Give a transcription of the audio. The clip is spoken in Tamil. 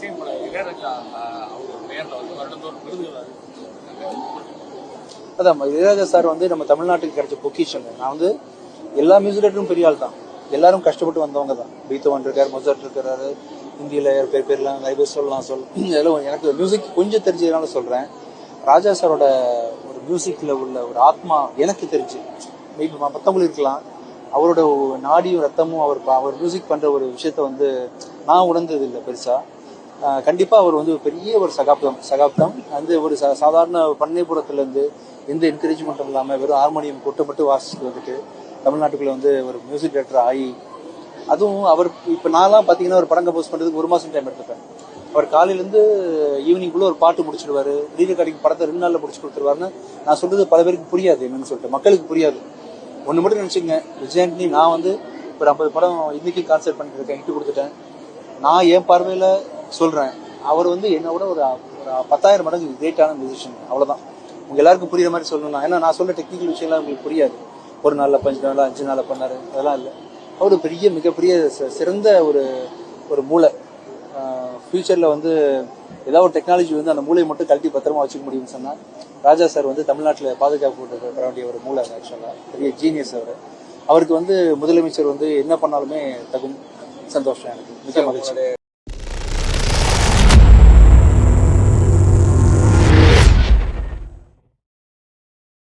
சேம் போல இளையராஜா அவர் நேரில் வந்து வருடந்தோறும் விருதுகள் அதான் இளையராஜா சார் வந்து நம்ம தமிழ்நாட்டுக்கு கிடைச்ச பொக்கிஷன் நான் வந்து எல்லா மியூசிக் டேரக்டரும் பெரிய ஆள் தான் எல்லாரும் கஷ்டப்பட்டு வந்தவங்க தான். பீத்தவன் இருக்கார் மொசர்ட் இருக்கிறாரு இந்தியில் பேர் பேர்லாம் நிறைய பேர் சொல்லலாம் சொல் இதெல்லாம் எனக்கு மியூசிக் கொஞ்சம் தெரிஞ்சதுனால சொல்கிறேன் ராஜா சாரோட ஒரு மியூசிக்கில் உள்ள ஒரு ஆத்மா எனக்கு தெரிஞ்சு மேபி மற்றவங்களும் இருக்கலாம். அவரோட நாடியும் ரத்தமும் அவர் அவர் மியூசிக் பண்ணுற ஒரு விஷயத்த வந்து நான் உணர்ந்தது இல்லை பெருசாக கண்டிப்பாக அவர் வந்து பெரிய ஒரு சகாப்தம் சகாப்தம். வந்து ஒரு சா- சாதாரண பண்ணைப்புறத்துலேருந்து எந்த என்கரேஜ்மெண்ட்டும் இல்லாமல் வெறும் ஹார்மோனியம் கொட்டு மட்டும் வாசிச்சுட்டு வந்துட்டு தமிழ்நாட்டுக்குள்ளே வந்து ஒரு மியூசிக் டைரக்டர் ஆகி அதுவும் அவர் இப்போ நான்லாம் பார்த்தீங்கன்னா ஒரு படம் கம்போஸ் பண்ணுறதுக்கு ஒரு மாதம் டைம் எடுத்துப்பேன் அவர் காலையிலேருந்து ஈவினிங்குள்ளே ஈவினிங் ஒரு பாட்டு முடிச்சிடுவார் ரீ கடைக்கு படத்தை ரெண்டு நாளில் முடிச்சு கொடுத்துருவாருன்னு நான் சொல்றது பல பேருக்கு புரியாது என்னன்னு சொல்லிட்டு. மக்களுக்கு புரியாது. ஒன்று மட்டும் நினச்சிங்க விஜயாண்டி நான் வந்து ஒரு ஐம்பது படம் இன்றைக்கி கான்சர்ட் பண்ணிட்டு இருக்கேன் ஹிட்டு கொடுத்துட்டேன். நான் என் பார்வையில் சொல்றேன். அவர் வந்து என்னை விட ஒரு ஒரு பத்தாயிரம் மடங்கு கிரேட்டான மியூசிஷியன் அவ்வளவுதான். உங்க எல்லாருக்கும் புரியுற மாதிரி சொல்லணும் ஏன்னா நான் சொல்ற டெக்னிக்கல் விஷயம்லாம் உங்களுக்கு புரியாது. ஒரு நாள்ல பஞ்சு நாளில் அஞ்சு நாளில் பண்ணாரு. அதெல்லாம் இல்லை. அவர் பெரிய மிகப்பெரிய சிறந்த ஒரு ஒரு மூளை. ஃப்யூச்சரில் வந்து ஏதாவது ஒரு டெக்னாலஜி வந்து அந்த மூளையை மட்டும் கழட்டி பத்திரமா வச்சுக்க முடியும்னு சொன்னால் ராஜா சார் வந்து தமிழ்நாட்டில் பாதுகாப்பு தர வேண்டிய ஒரு மூளை ஆக்சுவலாக பெரிய ஜீனியஸ் அவர். அவருக்கு வந்து முதலமைச்சர் வந்து என்ன பண்ணாலுமே தகும். சந்தோஷம் எனக்கு. மிக மகிழ்ச்சி.